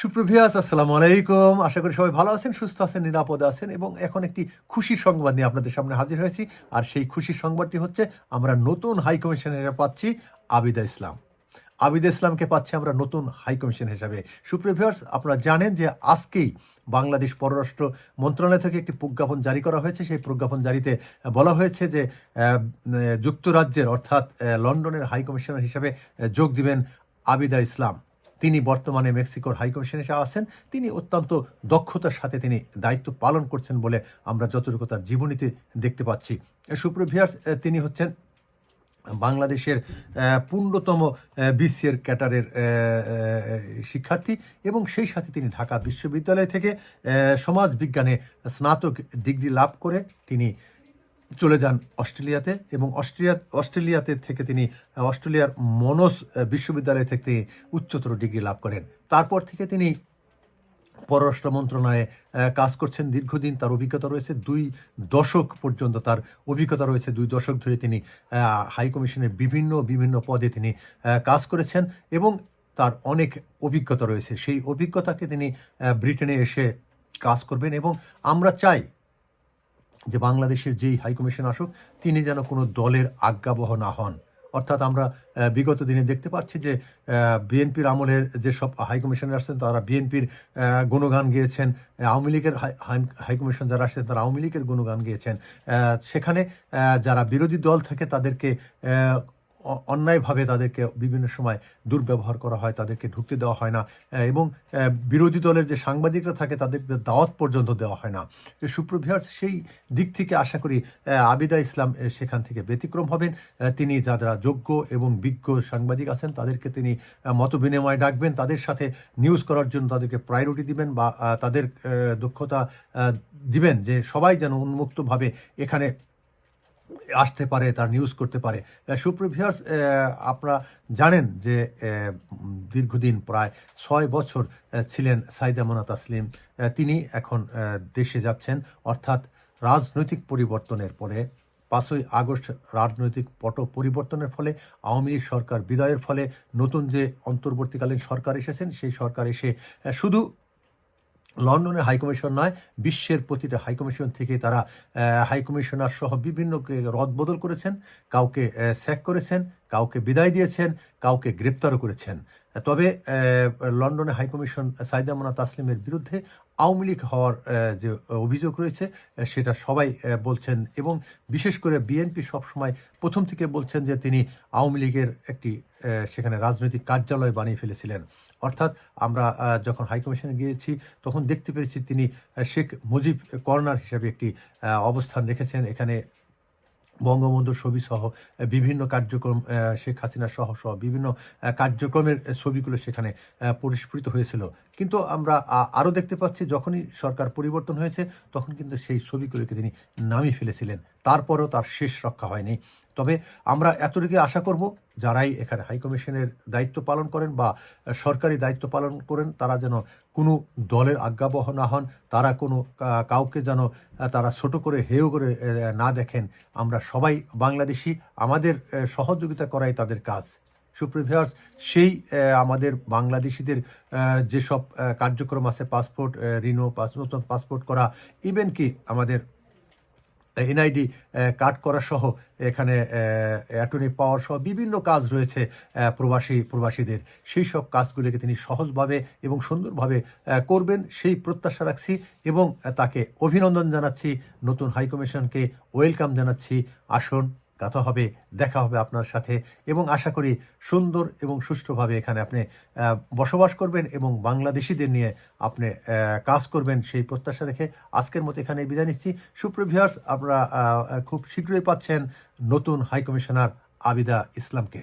সুপ্রভিয়াস আসসালামু আলাইকুম। আশা করি সবাই ভালো আছেন, সুস্থ আছেন, নিরাপদে আছেন এবং এখন একটি খুশির সংবাদ নিয়ে আপনাদের সামনে হাজির হয়েছি। আর সেই খুশির সংবাদটি হচ্ছে, আমরা নতুন হাই কমিশনার পাচ্ছি আবিদা ইসলাম। আবিদা ইসলামকে পাচ্ছি আমরা নতুন হাই কমিশন হিসাবে। সুপ্রিভিয়ার্স আপনারা জানেন যে আজকেই বাংলাদেশ পররাষ্ট্র মন্ত্রণালয় থেকে একটি প্রজ্ঞাপন জারি করা হয়েছে। সেই প্রজ্ঞাপন জারিতে বলা হয়েছে যে যুক্তরাজ্যের অর্থাৎ লন্ডনের হাই কমিশনার হিসাবে যোগ দিবেন আবিদা ইসলাম। তিনি বর্তমানে মেক্সিকোর হাইকমিশনে এসে আছেন। তিনি অত্যন্ত দক্ষতার সাথে তিনি দায়িত্ব পালন করছেন বলে আমরা যতটুকু তার জীবনীতে দেখতে পাচ্ছি। সুপ্রভিয়ার্স তিনি হচ্ছেন বাংলাদেশের পূর্ণতম বিসিএর ক্যাটারের শিক্ষার্থী এবং সেই সাথে তিনি ঢাকা বিশ্ববিদ্যালয় থেকে সমাজ বিজ্ঞানে স্নাতক ডিগ্রি লাভ করে তিনি চলে যান অস্ট্রেলিয়াতে এবং অস্ট্রেলিয়া অস্ট্রেলিয়াতে থেকে তিনি, অস্ট্রেলিয়ার মনোস বিশ্ববিদ্যালয় থেকে তিনি উচ্চতর ডিগ্রি লাভ করেন। তারপর থেকে তিনি পররাষ্ট্র মন্ত্রণালয়ে কাজ করছেন। দীর্ঘদিন তার অভিজ্ঞতা রয়েছে। দুই দশক পর্যন্ত তার অভিজ্ঞতা রয়েছে। দুই দশক ধরে তিনি হাই কমিশনের বিভিন্ন বিভিন্ন পদে তিনি কাজ করেছেন এবং তার অনেক অভিজ্ঞতা রয়েছে। সেই অভিজ্ঞতাকে তিনি ব্রিটেনে এসে কাজ করবেন এবং আমরা চাই যে বাংলাদেশের যেই হাইকমিশন আসুক, তিনি যেন কোনো দলের আজ্ঞাবহ না হন। অর্থাৎ আমরা বিগত দিনে দেখতে পাচ্ছি যে বিএনপির আমলের যেসব সব হাই আসছেন তারা বিএনপির গুণগান গিয়েছেন। আওয়ামী লীগের হাইকমিশন হাই- হাই যারা আসছেন, তারা আওয়ামী লীগের গুণগান গিয়েছেন। সেখানে যারা বিরোধী দল থাকে, তাদেরকে অন্যায়ভাবে তাদেরকে বিভিন্ন সময় দুর্ব্যবহার করা হয়, তাদেরকে ঢুকতে দেওয়া হয় না, এবং বিরোধী দলের যে সাংবাদিকরা থাকে তাদেরকে দাওয়াত পর্যন্ত দেওয়া হয় না। সুপ্রভিয়ার্স সেই দিক থেকে আশা করি আবিদা ইসলাম সেখান থেকে ব্যতিক্রম হবেন। তিনি যারা যোগ্য এবং বিজ্ঞ সাংবাদিক আছেন, তাদেরকে তিনি মত বিনিময় ডাকবেন। তাদের সাথে নিউজ করার জন্য তাদেরকে প্রায়োরিটি দিবেন বা তাদের দক্ষতা দিবেন যে সবাই যেন উন্মুক্তভাবে এখানে আসতে পারে, তার নিউজ করতে পারে। সুপ্রিভিয়ার্স আপনারা জানেন যে দীর্ঘদিন প্রায় ছয় বছর ছিলেন সাইদা মোনা তাসলিম তিনি এখন দেশে যাচ্ছেন। অর্থাৎ রাজনৈতিক পরিবর্তনের পরে পাঁচই আগস্ট রাজনৈতিক পট পরিবর্তনের ফলে, আওয়ামী লীগ সরকার বিদায়ের ফলে, নতুন যে অন্তর্বর্তীকালীন সরকার এসেছেন, সেই সরকার এসে শুধু লন্ডনের হাইকমিশন নয়, বিশ্বের প্রতিটা হাইকমিশন থেকে তারা হাইকমিশনার সহ বিভিন্ন রদবদল করেছেন, কাউকে স্যাক করেছেন কাউকে বিদায় দিয়েছেন, কাউকে গ্রেপ্তারও করেছেন। তবে লন্ডনে হাইকমিশন সাইদা মোনা তাসলিমের বিরুদ্ধে আওয়ামী লীগ হওয়ার যে অভিযোগ রয়েছে সেটা সবাই বলছেন এবং বিশেষ করে বিএনপি সবসময় প্রথম থেকে বলছেন যে তিনি আওয়ামী লীগের একটি সেখানে রাজনৈতিক কার্যালয় বানিয়ে ফেলেছিলেন। অর্থাৎ আমরা যখন হাইকমিশনে গিয়েছি, তখন দেখতে পেরেছি তিনি শেখ মুজিব কর্নার হিসেবে একটি অবস্থান রেখেছেন। এখানে বঙ্গবন্ধুর ছবি সহ বিভিন্ন কার্যক্রম শেখ হাসিনা সহ সহ বিভিন্ন কার্যক্রমের ছবিগুলো সেখানে পরিস্ফুটিত হয়েছিল। কিন্তু আমরা আরও দেখতে পাচ্ছি যখনই সরকার পরিবর্তন হয়েছে, তখন কিন্তু সেই ছবিগুলোকে তিনি নামিয়ে ফেলেছিলেন। তারপরও তার শেষ রক্ষা হয়নি। তবে আমরা এতটুকু আশা করব যারাই এখানে হাইকমিশনের দায়িত্ব পালন করেন বা সরকারি দায়িত্ব পালন করেন, তারা যেন কোনো দলের আজ্ঞাবহ না হন, তারা কোনো কাউকে যেন তারা ছোট করে, হেয় করে না দেখেন। আমরা সবাই বাংলাদেশি, আমাদের সহযোগিতা করাই তাদের কাজ। সুপ্রিভিয়ার্স সেই আমাদের বাংলাদেশিদের যেসব কার্যক্রম আছে, পাসপোর্ট রিনো পাস নতুন পাসপোর্ট করা, ইভেন কি আমাদের এনআইডি কাট করা সহ এখানে অ্যাটর্নি পাওয়ার সহ বিভিন্ন কাজ রয়েছে প্রবাসী, প্রবাসীদের। সেই সব কাজগুলিকে তিনি সহজভাবে এবং সুন্দরভাবে করবেন। সেই প্রত্যাশা রাখছি এবং তাকে অভিনন্দন জানাচ্ছি, নতুন হাইকমিশনকে ওয়েলকাম জানাচ্ছি। আসুন। কথা হবে, দেখা হবে আপনার সাথে এবং আশা করি সুন্দর এবং সুষ্ঠুভাবে এখানে আপনি বসবাস করবেন এবং বাংলাদেশিদের নিয়ে আপনি কাজ করবেন সেই প্রত্যাশা দেখে আজকের মতো এখানে বিদায় নিচ্ছি। সুপ্রভিয়ার্স আপনারা খুব শীঘ্রই পাচ্ছেন নতুন হাইকমিশনার আবিদা ইসলামকে।